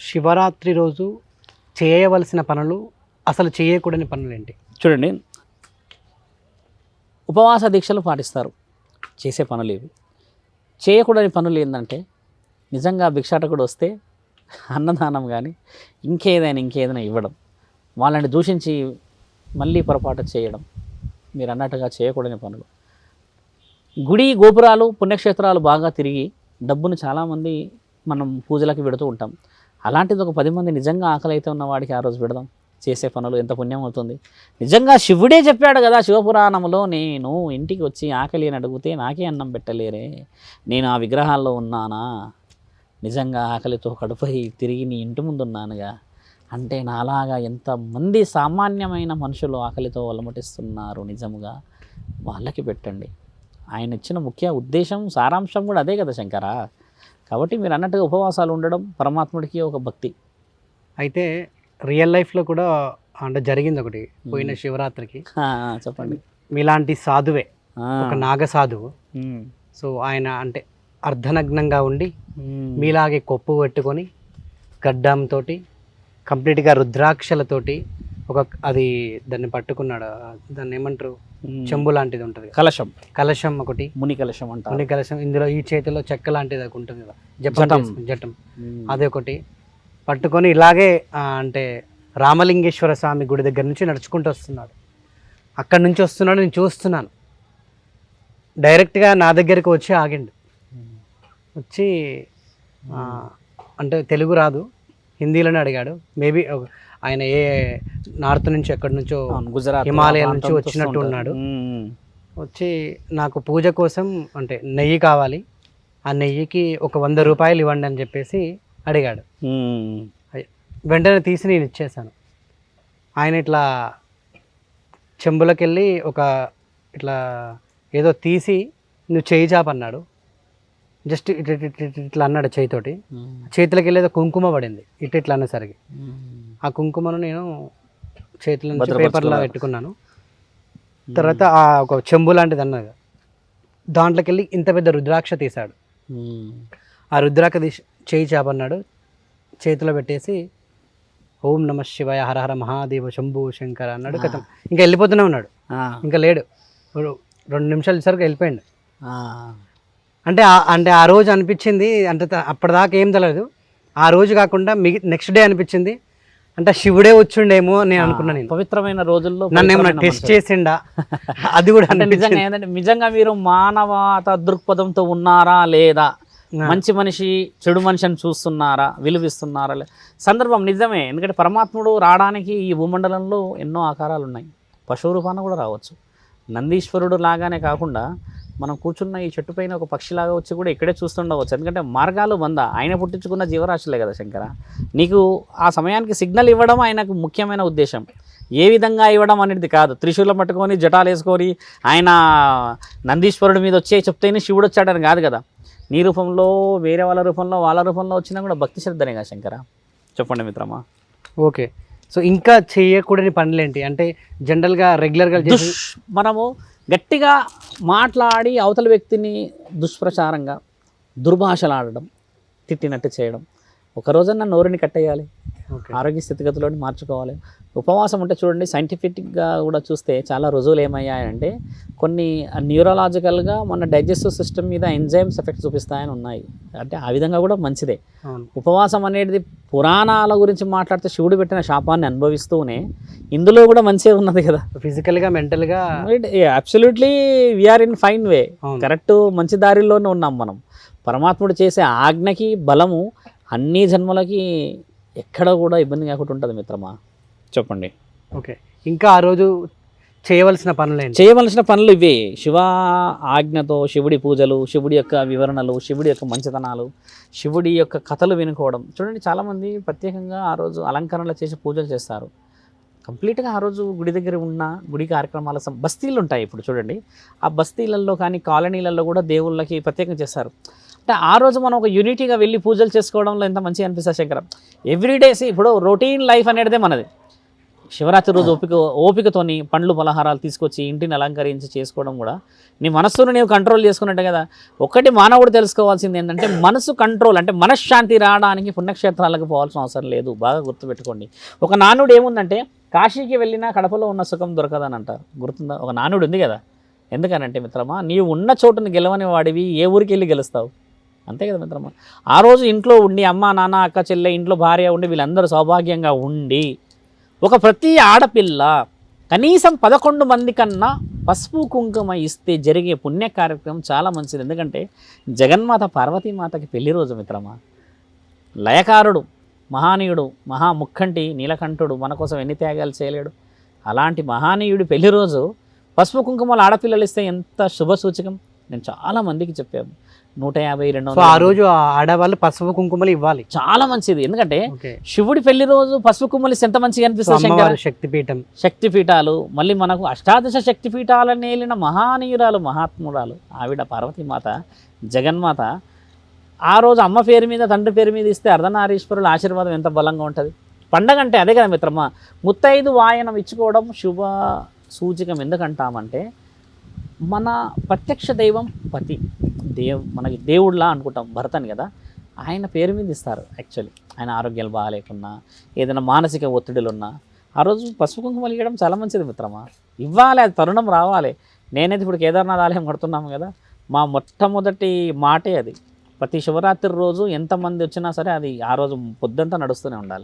శివరాత్రి రోజు చేయవలసిన పనులు అసలు చేయకూడని పనులు ఏంటి చూడండి. ఉపవాస దీక్షలు పాటిస్తారు. చేసే పనులు ఇవి. చేయకూడని పనులు ఏంటంటే నిజంగా భిక్షాటకుడు వస్తే అన్నదానం కానీ ఇంకేదైనా ఇంకేదైనా ఇవ్వడం. వాళ్ళని దూషించి మళ్ళీ పొరపాటు చేయడం. మీరు అన్నట్టుగా చేయకూడని పనులు. గుడి గోపురాలు పుణ్యక్షేత్రాలు బాగా తిరిగి డబ్బును చాలామంది మనం పూజలకు పెడుతూ ఉంటాం. అలాంటిది ఒక పది మంది నిజంగా ఆకలి అయితే ఉన్నవాడికి ఆ రోజు పెడదాం. చేసే పనులు ఎంత పుణ్యం అవుతుంది. నిజంగా శివుడే చెప్పాడు కదా శివపురాణంలో నేను ఇంటికి వచ్చి ఆకలి అని అడిగితే నాకే అన్నం పెట్టలేరే. నేను ఆ విగ్రహాల్లో ఉన్నానా? నిజంగా ఆకలితో కడుపై తిరిగి నీ ఇంటి ముందు ఉన్నానుగా. అంటే నాలాగా ఎంతమంది సామాన్యమైన మనుషులు ఆకలితో అలమటిస్తున్నారు నిజముగా వాళ్ళకి పెట్టండి. ఆయన ఇచ్చిన ముఖ్య ఉద్దేశం సారాంశం కూడా అదే కదా శంకరా. కాబట్టి మీరు అన్నట్టుగా ఉపవాసాలు ఉండడం పరమాత్ముడికి ఒక భక్తి. అయితే రియల్ లైఫ్లో కూడా అంటే జరిగింది ఒకటి పోయిన శివరాత్రికి. చెప్పండి. మీలాంటి సాధువే ఒక నాగ సాధువు సో ఆయన అంటే అర్ధనగ్నంగా ఉండి మీలాగే కొప్పు పెట్టుకొని గడ్డంతో కంప్లీట్గా రుద్రాక్షలతోటి ఒక అది దాన్ని పట్టుకున్నాడు దాన్ని ఏమంటారు? చెంబు లాంటిది ఉంటుంది. కలశం. కలశం ఒకటి. ముని కలశం అంటారు. ముని కలశం. ఇందులో ఈ చేతిలో చెక్క లాంటిది ఒకటి ఉంటుంది కదా. జపం జటం. అది ఒకటి. పట్టుకొని ఇలాగే అంటే రామలింగేశ్వర స్వామి గుడి దగ్గర నుంచి నడుచుకుంటూ వస్తున్నాడు. అక్కడి నుంచి వస్తున్నాడు నేను చూస్తున్నాను. డైరెక్ట్గా నా దగ్గరికి వచ్చి ఆగిండు. వచ్చి అంటే తెలుగు రాదు. హిందీలోనే అడిగాడు. మేబీ ఆయన ఏ నార్త్ నుంచి ఎక్కడి నుంచో గుజరాత్ హిమాలయం ఆ నుంచి వచ్చినట్టు ఉన్నాడు. వచ్చి నాకు పూజ కోసం అంటే నెయ్యి కావాలి. ఆ నెయ్యికి ఒక వంద రూపాయలు ఇవ్వండి అని చెప్పేసి అడిగాడు. వెంటనే తీసి నేను ఇచ్చేసాను ఆయన ఇట్లా చెంబులోకి వెళ్ళి ఒక ఇట్లా ఏదో తీసి నువ్వు చేయి చాపన్నాడు just it it it it ఇట్లా అన్నాడు చేయితోటి. చేతిలోకి వెళ్ళి ఏదో కుంకుమ పడింది. ఇట్ ఇట్లా అనేసరికి ఆ కుంకుమను నేను చేతిలో నుంచి. పేపర్లో పెట్టుకున్నాను. తర్వాత ఆ ఒక చెంబు లాంటిది అన్నది. దాంట్లోకి వెళ్ళి ఇంత పెద్ద రుద్రాక్ష తీశాడు. ఆ రుద్రాక్ష తీసి చేయి చాపన్నాడు. చేతిలో పెట్టేసి ఓం నమ శివాయ హర హర మహాదేవ శంభు శంకర అన్నాడు. కథం ఇంకా వెళ్ళిపోతూనే ఉన్నాడు. ఇంకా లేడు. రెండు నిమిషాలు సరికి వెళ్ళిపోయాడు. అంటే అంటే ఆ రోజు అనిపించింది అంటే అప్పటిదాకా ఏం తెలియదు ఆ రోజు కాకుండా మిగి నెక్స్ట్ డే అనిపించింది. అంటే శివుడే వచ్చిండేమో అని నేను అనుకున్నా నేను. పవిత్రమైన రోజుల్లో నన్ను ఏమైనా టెస్ట్. చేసిండా? అది కూడా అంటే నిజంగా ఏంటంటే నిజంగా మీరు మానవత దృక్పథంతో ఉన్నారా లేదా. మంచి మనిషి చెడు మనిషిని చూస్తున్నారా? విలువిస్తున్నారా సందర్భం నిజమే. ఎందుకంటే పరమాత్ముడు రావడానికి ఈ భూమండలంలో ఎన్నో ఆకారాలు ఉన్నాయి పశువు రూపాన కూడా రావచ్చు. నందీశ్వరుడు లాగానే కాకుండా మనం కూర్చున్న ఈ చెట్టు పైన ఒక పక్షిలాగా వచ్చి కూడా ఇక్కడే చూస్తుండవచ్చు. ఎందుకంటే మార్గాలు వంద. ఆయన పుట్టించుకున్న జీవరాశులే కదా శంకర. నీకు ఆ సమయానికి సిగ్నల్ ఇవ్వడం ఆయనకు ముఖ్యమైన ఉద్దేశం. ఏ విధంగా ఇవ్వడం అనేది కాదు. త్రిశూలం పట్టుకొని జటాలు వేసుకొని ఆయన నందీశ్వరుడి మీద వచ్చే చెప్తేనే శివుడు వచ్చాడని కాదు కదా. నీ రూపంలో వేరే వాళ్ళ రూపంలో వాళ్ళ రూపంలో వచ్చినా కూడా భక్తి శ్రద్ధనే కదా శంకర. చెప్పండి మిత్రమా. ఓకే. సో ఇంకా చేయకూడని పనులేంటి? అంటే జనరల్గా రెగ్యులర్గా మనము గట్టిగా మాట్లాడి అవతల వ్యక్తిని దుష్ప్రచారంగా దుర్భాషలాడడం తిట్టినట్టు చేయడం. ఒక రోజన్నా నోరుని కట్టేయాలి. ఆరోగ్య స్థితిగతులను మార్చుకోవాలి. ఉపవాసం అంటే చూడండి సైంటిఫిక్గా కూడా చూస్తే చాలా రుజువులు ఏమయ్యాయంటే కొన్ని న్యూరలాజికల్గా మన డైజెస్టివ్ సిస్టమ్ మీద ఎంజైమ్స్ ఎఫెక్ట్ చూపిస్తాయని ఉన్నాయి. అంటే ఆ విధంగా కూడా మంచిదే. ఉపవాసం అనేది పురాణాల గురించి మాట్లాడితే శివుడు పెట్టిన శాపాన్ని అనుభవిస్తూనే ఇందులో కూడా మంచిగా ఉన్నది కదా. ఫిజికల్గా మెంటల్గా absolutely we are in fine way correct మంచి దారిలోనే ఉన్నాం మనం. పరమాత్ముడు చేసే ఆజ్ఞకి బలము అన్ని జన్మలకి ఎక్కడ కూడా ఇబ్బంది కాకుండా ఉంటుంది మిత్రమా? చెప్పండి. ఓకే. ఇంకా ఆ రోజు చేయవలసిన పనులేంటి చేయవలసిన పనులు ఇవే. శివ ఆజ్ఞతో శివుడి పూజలు శివుడి యొక్క వివరణలు శివుడి యొక్క మంచితనాలు శివుడి యొక్క కథలు వినుకోవడం. చూడండి చాలామంది ప్రత్యేకంగా ఆ రోజు అలంకరణలు చేసి పూజలు చేస్తారు. కంప్లీట్గా ఆ రోజు గుడి దగ్గర ఉన్న గుడి కార్యక్రమాల సం- బస్తీలు ఉంటాయి ఇప్పుడు చూడండి. ఆ బస్తీలలో కానీ కాలనీలలో కూడా దేవుళ్ళకి ప్రత్యేకంగా చేస్తారు. అంటే ఆ రోజు మనం ఒక యూనిటీగా వెళ్ళి పూజలు చేసుకోవడంలో ఎంత మంచిగా అనిపిస్తుంది శంకరం? ఎవ్రీ డేస్ ఇప్పుడు రొటీన్ లైఫ్ అనేదే మనది. శివరాత్రి రోజు ఓపిక ఓపికతోని పండ్లు పలహారాలు తీసుకొచ్చి ఇంటిని అలంకరించి చేసుకోవడం కూడా. నీ మనస్సును నీవు కంట్రోల్ చేసుకున్నట్టే కదా. ఒకటి మానవుడు తెలుసుకోవాల్సింది ఏంటంటే మనసు కంట్రోల్ అంటే మనశ్శాంతి రావడానికి పుణ్యక్షేత్రాలకు పోవాల్సిన అవసరం లేదు. బాగా గుర్తుపెట్టుకోండి. ఒక నానుడు ఏముందంటే కాశీకి వెళ్ళినా కడపలో ఉన్న సుఖం దొరకదని అంటారు. గుర్తుందా? ఒక నానుడు ఉంది కదా. ఎందుకనంటే మిత్రమా నీవు ఉన్న చోటుని గెలవని వాడివి ఏ ఊరికి వెళ్ళి గెలుస్తావు? అంతే కదా మిత్రమా? ఆ రోజు ఇంట్లో ఉండి అమ్మ నాన్న అక్క చెల్లె ఇంట్లో భార్య ఉండి వీళ్ళందరూ సౌభాగ్యంగా ఉండి ఒక ప్రతి ఆడపిల్ల కనీసం పదకొండు మంది కన్నా పసుపు కుంకుమ ఇస్తే జరిగే పుణ్య కార్యక్రమం చాలా మంచిది. ఎందుకంటే జగన్మాత పార్వతీమాతకి పెళ్ళి రోజు మిత్రమా? లయకారుడు మహానీయుడు మహాముఖంటి నీలకంఠుడు మన కోసం ఎన్ని త్యాగాలు చేయలేడు. అలాంటి మహానీయుడి పెళ్ళి రోజు పసుపు కుంకుమలు ఆడపిల్లలు ఇస్తే ఎంత శుభ సూచకం నేను చాలా మందికి చెప్పాను. నూట యాభై రెండు సో ఆ రోజు ఆడవాళ్ళు పసుపు కుంకుమలు ఇవ్వాలి. చాలా మంచిది. ఎందుకంటే శివుడి పెళ్ళి రోజు పసుపు ఇస్తే ఎంత మంచిగా అనిపిస్తుంది శక్తిపీఠం. శక్తిపీఠాలు మళ్ళీ మనకు అష్టాదశ శక్తిపీఠాలను ఏలిన మహానీయురాలు మహాత్మురాలు ఆవిడ పార్వతీమాత జగన్మాత ఆ రోజు అమ్మ పేరు మీద తండ్రి పేరు మీద ఇస్తే అర్ధనారీశ్వరుల ఆశీర్వాదం ఎంత బలంగా ఉంటుంది? పండగ అంటే అదే కదా మిత్రమా ముత్తైదు వాయనం ఇచ్చుకోవడం శుభ సూచకం. ఎందుకంటామంటే మన ప్రత్యక్ష దైవం పతి. దేవ్ మనకి దేవుడిలా అనుకుంటాం భరతని కదా. ఆయన పేరు మీద ఇస్తారు యాక్చువల్లీ ఆయన ఆరోగ్యాలు బాగాలేకున్నా ఏదైనా మానసిక ఒత్తిడిలున్నా. ఆ రోజు పసుపు కుంకుమలు ఇవ్వడం చాలా మంచిది మిత్రమా. ఇవ్వాలి అది తరుణం రావాలి. నేనైతే ఇప్పుడు కేదార్నాథ్ ఆలయం కడుతున్నాము కదా. మా మొట్టమొదటి మాటే అది. ప్రతి శివరాత్రి రోజు ఎంతమంది వచ్చినా సరే అది ఆ రోజు పొద్దంతా నడుస్తూనే ఉండాలి.